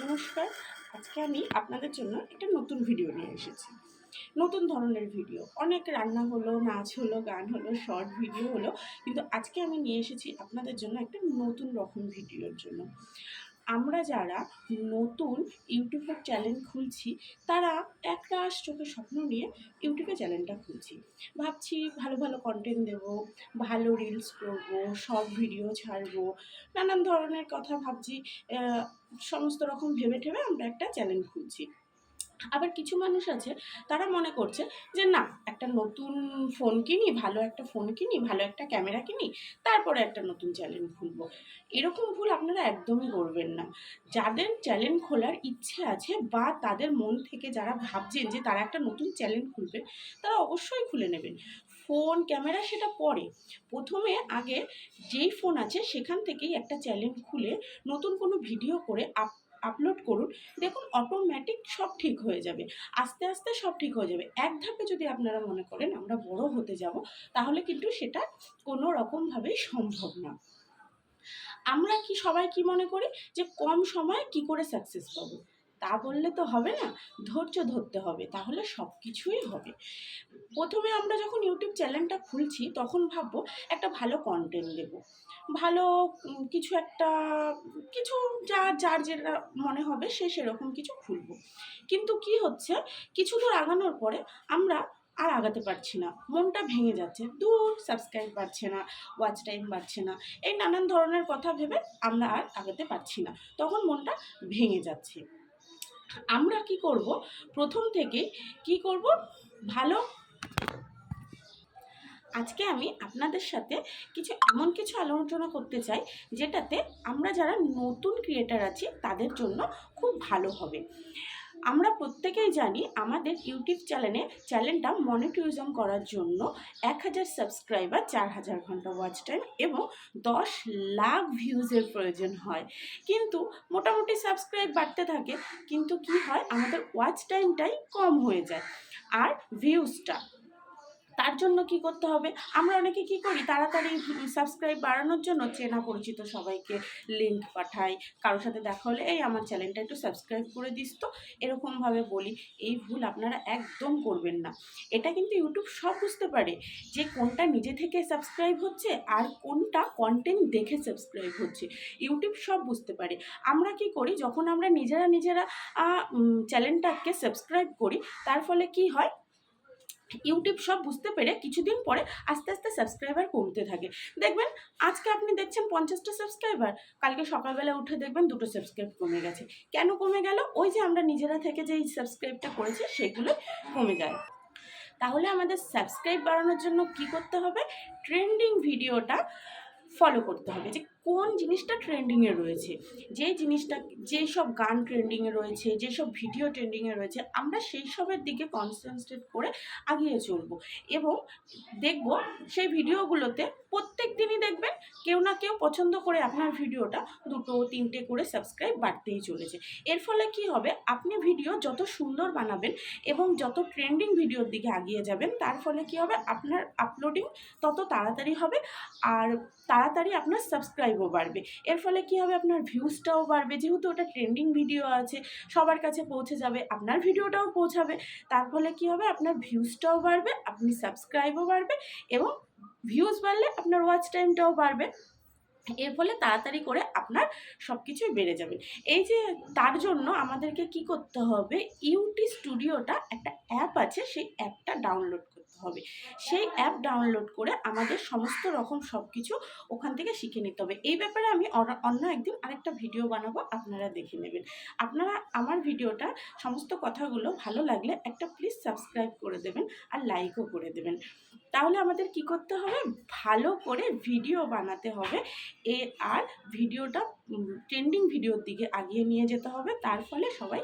নমস্কার, আজকে আমি আপনাদের জন্য একটা নতুন ভিডিও নিয়ে এসেছি। নতুন ধরনের ভিডিও অনেক রান্না হলো, নাচ হলো, গান হলো শর্ট ভিডিও হলো, কিন্তু আজকে আমি নিয়ে এসেছি আপনাদের জন্য একটা নতুন রকম ভিডিওর জন্য। আমরা যারা নতুন ইউটিউবের চ্যানেল খুলছি, তারা একটা চোখের স্বপ্ন নিয়ে ইউটিউবের চ্যানেলটা খুলছি। ভাবছি ভালো ভালো কন্টেন্ট দেব, ভালো রিলস করব সব ভিডিও ছাড়বো, নানান ধরনের কথা ভাবছি সমস্ত রকম ভেবে ঠেবে আমরা একটা চ্যানেল খুলছি। আবার কিছু মানুষ আছে, তারা মনে করছে যে না, একটা নতুন ফোন কিনি, ভালো একটা ফোন কিনি, ভালো একটা ক্যামেরা কিনি, তারপরে একটা নতুন চ্যানেল খুলবো। এরকম ভুল আপনারা একদমই করবেন না। যাদের চ্যানেল খোলার ইচ্ছে আছে বা তাদের মন থেকে যারা ভাবছেন যে তারা একটা নতুন চ্যানেল খুলবে, তারা অবশ্যই খুলে নেবেন। ফোন ক্যামেরা সেটা পরে। প্রথমে আগে যেই ফোন আছে, সেখান থেকেই একটা চ্যানেল খুলে নতুন কোনো ভিডিও করে আপ করুন, দেখুন অটোমেটিক সব ঠিক হয়ে যাবে। আস্তে আস্তে সব ঠিক হয়ে যাবে। এক ধাপে যদি আপনারা মনে করেন আমরা বড় হতে যাব, তাহলে কিন্তু সেটা কোনো রকমভাবেই সম্ভব না। আমরা কি সবাই কি মনে করি যে কম সময়ে কি করে সাকসেস পাবো? তা বললে তো হবে না, ধৈর্য ধরতে হবে, তাহলে সব কিছুই হবে। প্রথমে আমরা যখন ইউটিউব চ্যানেলটা খুলছি, তখন ভাববো একটা ভালো কন্টেন্ট দেবো। ভালো কিছু একটা, কিছু যা, যার যেটা মনে হবে সে সেরকম কিছু খুলবো। কিন্তু কি হচ্ছে, কিছু দূর আগানোর পরে আমরা আর আগাতে পারছি না, মনটা ভেঙে যাচ্ছে, দূর সাবস্ক্রাইব বাড়ছে না ওয়াচ টাইম বাড়ছে না, এই নানান ধরনের কথা ভেবে আমরা আর আগাতে পারছি না, তখন মনটা ভেঙে যাচ্ছে। আমরা কি করব? প্রথম থেকে কি করব? ভালো? আজকে আমি আপনাদের সাথে কিছু এমন কিছু আলোচনা করতে চাই, যেটাতে আমরা যারা নতুন ক্রিয়েটার আছি, তাদের জন্য খুব ভালো হবে। আমরা প্রত্যেকেই জানি আমাদের ইউটিউব চ্যানেলে চ্যানেলটা মনিটরিজম করার জন্য এক হাজার সাবস্ক্রাইবার চার হাজার ঘণ্টা ওয়াচ টাইম এবং দশ লাখ ভিউজের প্রয়োজন হয়। কিন্তু মোটামুটি সাবস্ক্রাইব বাড়তে থাকে, কিন্তু কি হয়? আমাদের ওয়াচ টাইমটাই কম হয়ে যায়। আর ভিউজটা তার জন্য কি করতে হবে? আমরা অনেকে কি করি? তাড়াতাড়ি সাবস্ক্রাইব বাড়ানোর জন্য চেনা পরিচিত সবাইকে লিঙ্ক পাঠাই। কারোর সাথে দেখা হলে, এই আমার চ্যানেলটা একটু সাবস্ক্রাইব করে দিস তো। এরকমভাবে বলি। এই ভুল আপনারা একদম করবেন না। এটা কিন্তু ইউটিউব সব বুঝতে পারে যে কোনটা নিজে থেকে সাবস্ক্রাইব হচ্ছে আর কোনটা কন্টেন্ট দেখে সাবস্ক্রাইব হচ্ছে। ইউটিউব সব বুঝতে পারে। আমরা কি করি? যখন আমরা নিজেরা নিজেরা চ্যানেলটাকে সাবস্ক্রাইব করি, তার ফলে কি হয়? ইউটিউব সব বুঝতে পেরে কিছুদিন পরে আস্তে আস্তে সাবস্ক্রাইবার কমতে থাকে। দেখবেন, আজকে আপনি দেখছেন পঞ্চাশটা সাবস্ক্রাইবার কালকে সকালবেলা উঠে দেখবেন দুটো সাবস্ক্রাইব কমে গেছে। কেন কমে গেল? ওই যে আমরা নিজেরা থেকে যে সাবস্ক্রাইবটা করেছি সেগুলো কমে যায়। তাহলে আমাদের সাবস্ক্রাইব বাড়ানোর জন্য কি করতে হবে? ট্রেন্ডিং ভিডিওটা ফলো করতে হবে। যে কোন জিনিসটা ট্রেন্ডিংয়ে রয়েছে? যে জিনিসটা, যেই সব গান ট্রেন্ডিংয়ে রয়েছে যেসব ভিডিও ট্রেন্ডিংয়ে রয়েছে, আমরা সেই সবের দিকে কনসেন্ট্রেট করে আগিয়ে চলবো। এবং দেখব সেই ভিডিওগুলোতে প্রত্যেক দিনই দেখবেন কেউ না কেউ পছন্দ করে আপনার ভিডিওটা দুটো, তিনটে করে সাবস্ক্রাইব বাড়তেই চলেছে। এর ফলে কি হবে? আপনি ভিডিও যত সুন্দর বানাবেন এবং যত ট্রেন্ডিং ভিডিওর দিকে আগিয়ে যাবেন, তার ফলে কি হবে? আপনার আপলোডিং তত তাড়াতাড়ি হবে। আর তাড়াতাড়ি আপনার সাবস্ক্রাইবও বাড়বে। এর ফলে কি হবে? আপনার ভিউজটাও বাড়বে। যেহেতু ওটা ট্রেন্ডিং ভিডিও আছে, সবার কাছে পৌঁছে যাবে, আপনার ভিডিওটাও পৌঁছাবে। তার ফলে কি হবে? আপনার ভিউজটাও বাড়বে, আপনি সাবস্ক্রাইবও বাড়বে এবং ভিউজ বাড়লে আপনার ওয়াচ টাইমটাও বাড়বে। এর ফলে তাড়াতাড়ি করে আপনার সব কিছুই বেড়ে যাবে। এই যে তার জন্য আমাদেরকে কি করতে হবে? ইউটি স্টুডিওটা একটা অ্যাপ আছে, সেই অ্যাপটা ডাউনলোড করতে হবে। সেই অ্যাপ ডাউনলোড করে আমাদের সমস্ত রকম সব কিছু ওখান থেকে শিখে নিতে হবে। এই ব্যাপারে আমি অন্য একদিন আরেকটা ভিডিও বানাবো, আপনারা দেখে নেবেন। আপনারা আমার ভিডিওটা সমস্ত কথাগুলো ভালো লাগলে একটা প্লিজ সাবস্ক্রাইব করে দেবেন আর লাইকও করে দেবেন। তাহলে আমাদের কি করতে হবে? ভালো করে ভিডিও বানাতে হবে। এ আর ভিডিওটা ট্রেন্ডিং ভিডিওর দিকে আগিয়ে নিয়ে যেতে হবে। তার ফলে সবাই